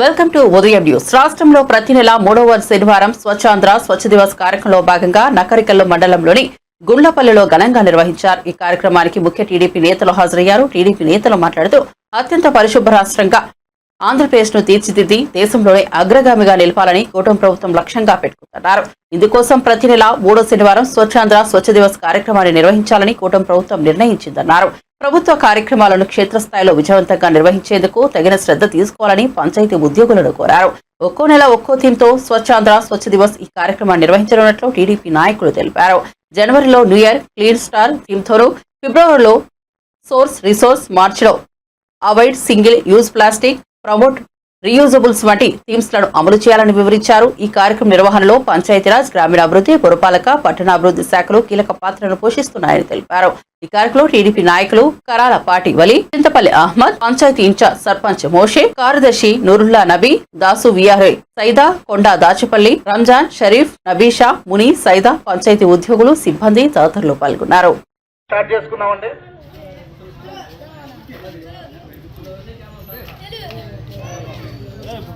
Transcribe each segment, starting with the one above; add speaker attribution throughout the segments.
Speaker 1: Welcome to ఉదయం news. రాష్ట్రంలో ప్రతి నెల మూడవ శనివారం స్వచ్ఛాంధ్ర స్వచ్ఛ దివస్ కార్యక్రమంలో భాగంగా నకరికల్లు మండలంలోని గుండ్లపల్లిలో ఘనంగా నిర్వహించారు. ఈ కార్యక్రమానికి ముఖ్య టీడీపీ నేతలు హాజరయ్యారు. టీడీపీ నేతలు మాట్లాడుతూ అత్యంత పరిశుభ్ర రాష్ట్రంగా ఆంధ్రప్రదేశ్ను తీర్చిదిద్ది దేశంలోనే అగ్రగామిగా నిలపాలని కూటమి ప్రభుత్వం లక్ష్యంగా పెట్టుకుంటున్నారు. ఇందుకోసం ప్రతి నెల మూడో శనివారం స్వచ్ఛాంధ్ర స్వచ్ఛ దివస్ కార్యక్రమాన్ని నిర్వహించాలని కూటమి ప్రభుత్వం నిర్ణయించిందన్నారు. ప్రభుత్వ కార్యక్రమాలను క్షేత్రస్థాయిలో విజయవంతంగా నిర్వహించేందుకు తగిన శ్రద్ధ తీసుకోవాలని పంచాయతీ ఉద్యోగులను కోరారు. ఒక్కో నెల ఒక్కో థీమ్తో స్వచ్ఛాంధ్ర స్వచ్ఛ దివస్ ఈ కార్యక్రమాన్ని నిర్వహించనున్నట్లు టీడీపీ నాయకులు తెలిపారు. జనవరిలో న్యూ ఇయర్ క్లీన్ స్టార్ థీమ్తోనూ ఫిబ్రవరిలో సోర్స్ రిసోర్స్ మార్చిలో avoid single use plastic promote reusables వంటి థీమ్స్లను అమలు చేయాలని వివరించారు. ఈ కార్యక్రమం నిర్వహణలో పంచాయతీరాజ్ గ్రామీణాభివృద్ధి పురపాలక పట్టణాభివృద్ధి శాఖలు కీలక పాత్రను పోషిస్తున్నాయని తెలిపారు. ఈ కార్యక్రమంలో టీడీపీ నాయకులు కరాల పాటి వలి చింతపల్లి అహ్మద్ పంచాయతీ ఇన్ఛార్జ్ సర్పంచ్ మోషే కార్యదర్శి నూరుల్లా నబీ దాసు విఆర్ఏ సైదా కొండా దాచపల్లి రంజాన్ షరీఫ్ నబీషా ముని సైదా పంచాయతీ ఉద్యోగులు సిబ్బంది తదితరులు పాల్గొన్నారు.
Speaker 2: స్టార్ట్ చేసుకున్నామండి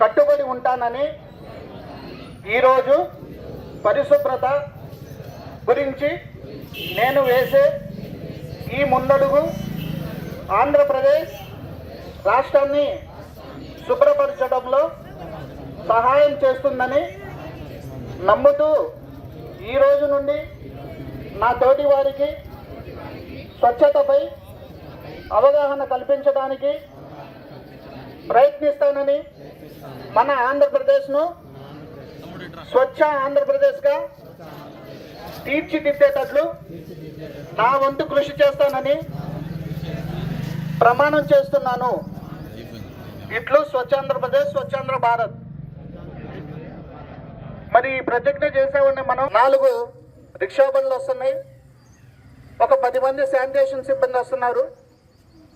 Speaker 2: కట్టుబడి ఉంటానని ఈరోజు పరిశుభ్రత గురించి నేను వేసే ఈ ముందడుగు ఆంధ్రప్రదేశ్ రాష్ట్రాన్ని శుభ్రపరచడంలో సహాయం చేస్తుందని నమ్ముతూ ఈ రోజు నుండి నా తోటి వారికి స్వచ్ఛతపై అవగాహన కల్పించడానికి ప్రయత్నిస్తానని మన ఆంధ్రప్రదేశ్ను స్వచ్ఛ ఆంధ్రప్రదేశ్గా తీర్చిదిద్దేటట్లు నా వంతు కృషి చేస్తానని ప్రమాణం చేస్తున్నాను. ఇట్లు స్వచ్ఛాంధ్రప్రదేశ్ స్వచ్ఛాంధ్ర భారత్. మరి ఈ ప్రతిజ్ఞ చేసేవాడిని మనం నాలుగు రిక్షా బండ్లు వస్తున్నాయి. ఒక పది మంది శానిటేషన్ సిబ్బంది వస్తున్నారు.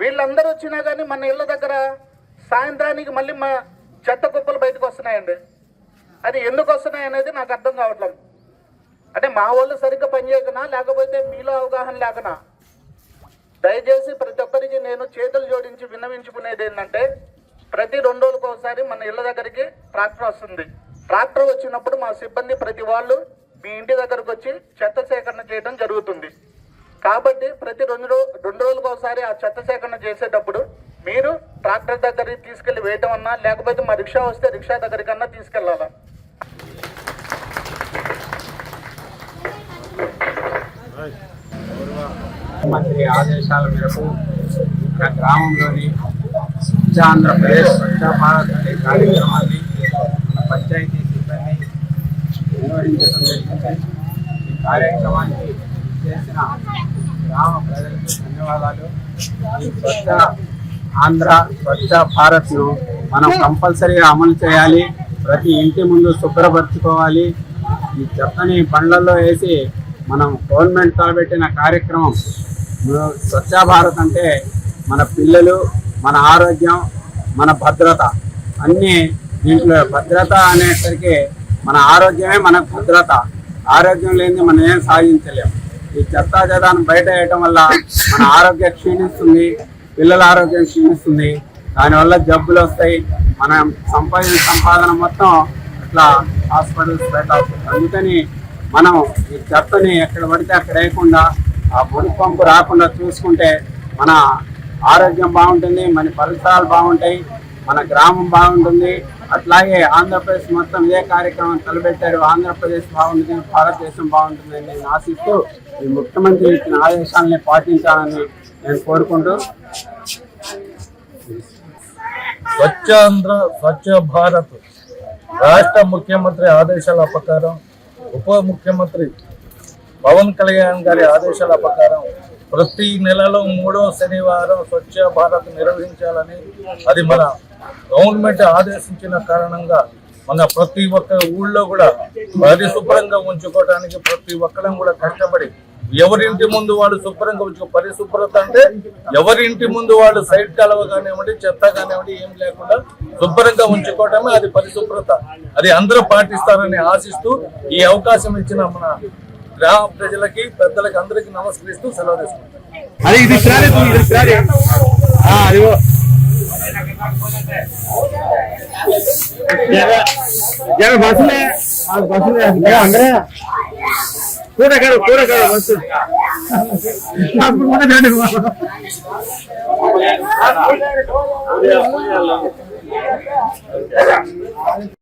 Speaker 2: వీళ్ళందరూ వచ్చినా కానీ మన ఇళ్ళ దగ్గర సాయంత్రానికి మళ్ళీ మా చెత్త కుప్పలు బయటకు వస్తున్నాయండి. అది ఎందుకు వస్తున్నాయి అనేది నాకు అర్థం కావట్లేదు. అంటే మా వాళ్ళు సరిగ్గా పనిచేయకనా లేకపోతే మీలో అవగాహన లేకనా? దయచేసి ప్రతి ఒక్కరికి నేను చేతులు జోడించి విన్నవించుకునేది ఏంటంటే ప్రతి రెండు రోజులకు ఒకసారి మన ఇళ్ళ దగ్గరికి ట్రాక్టర్ వస్తుంది. ట్రాక్టర్ వచ్చినప్పుడు మా సిబ్బంది ప్రతి వాళ్ళు మీ ఇంటి దగ్గరకు వచ్చి చెత్త సేకరణ చేయడం జరుగుతుంది. కాబట్టి ప్రతి రెండు రోజు రెండు రోజులకు ఒకసారి ఆ చెత్త సేకరణ చేసేటప్పుడు మీరు ట్రాక్టర్ దగ్గరికి తీసుకెళ్ళి వేయటం అన్నా లేకపోతే మా రిక్షా వస్తే రిక్షా దగ్గరికన్నా తీసుకెళ్ళాలా
Speaker 3: మంత్రి ఆదేశాల మేరకు నా గ్రామంలోని స్వచ్ఛ ఆంధ్రప్రదేశ్ స్వచ్ఛ భారత్ అనే కార్యక్రమాన్ని పంచాయతీ సిబ్బంది నిర్వహించడం జరిగింది. ఈ కార్యక్రమానికి చేసిన గ్రామ ప్రజలకు ధన్యవాదాలు. ఈ స్వచ్ఛ ఆంధ్ర స్వచ్ఛ భారత్ను మనం కంపల్సరీగా అమలు చేయాలి. ప్రతి ఇంటి ముందు శుభ్రపరచుకోవాలి. ఈ చెత్తని బండ్లలో వేసి మనం గవర్నమెంట్ తలబెట్టిన కార్యక్రమం. స్వచ్ఛ భారత్ అంటే మన పిల్లలు మన ఆరోగ్యం మన భద్రత. అన్నీ దీంట్లో భద్రత అనేసరికి మన ఆరోగ్యమే మన భద్రత. ఆరోగ్యం లేని మనం ఏం సాధించలేము ఈ చెత్త చెదాన్ని బయట వేయటం వల్ల మన ఆరోగ్యం క్షీణిస్తుంది. పిల్లల ఆరోగ్యం క్షీణిస్తుంది. దానివల్ల జబ్బులు వస్తాయి. మనం సంపాదించిన సంపాదన మొత్తం అట్లా హాస్పిటల్స్ పెట్టాల్సింది అందుకని మనం ఈ చెత్తని ఎక్కడ పడితే అక్కడ వేయకుండా ఆ ముడి పంపు రాకుండా చూసుకుంటే మన ఆరోగ్యం బాగుంటుంది మన పరిసరాలు బాగుంటాయి మన గ్రామం బాగుంటుంది. అట్లాగే ఆంధ్రప్రదేశ్ మొత్తం ఏ కార్యక్రమం తలపెట్టారు ఆంధ్రప్రదేశ్ బాగుంటుంది భారతదేశం బాగుంటుందని నేను ఆశిస్తూ ఈ ముఖ్యమంత్రి ఇచ్చిన ఆదేశాలని పాటించాలని నేను కోరుకుంటూ?
Speaker 4: స్వచ్ఛాంధ్ర స్వచ్ఛ భారత్. రాష్ట్ర ముఖ్యమంత్రి ఆదేశాల ప్రకారం ఉప ముఖ్యమంత్రి పవన్ కళ్యాణ్ గారి ఆదేశాల ప్రకారం ప్రతి నెలలో మూడో శనివారం స్వచ్ఛ భారత్ నిర్వహించాలని అది మన గవర్నమెంట్ ఆదేశించిన కారణంగా మన ప్రతి ఒక్క ఊళ్ళో కూడా పరిశుభ్రంగా ఉంచుకోవడానికి ప్రతి ఒక్కరం కూడా కష్టపడి ఎవరింటి ముందు వాళ్ళు శుభ్రంగా ఉంచుకో పరిశుభ్రత అంటే ఎవరింటి ముందు వాళ్ళు సైడ్ కలవ కానివ్వండి చెత్త కానివ్వండి ఏం లేకుండా శుభ్రంగా ఉంచుకోవటమే అది పరిశుభ్రత. అది అందరూ పాటిస్తారని ఆశిస్తూ ఈ అవకాశం ఇచ్చిన మన గ్రామ ప్రజలకి పెద్దలకి అందరికీ నమస్కరిస్తూ సెలవు తీసుకుంటాం
Speaker 3: கூடக்கார கூடக்கார பஸ். அப்படி வேண்டுமா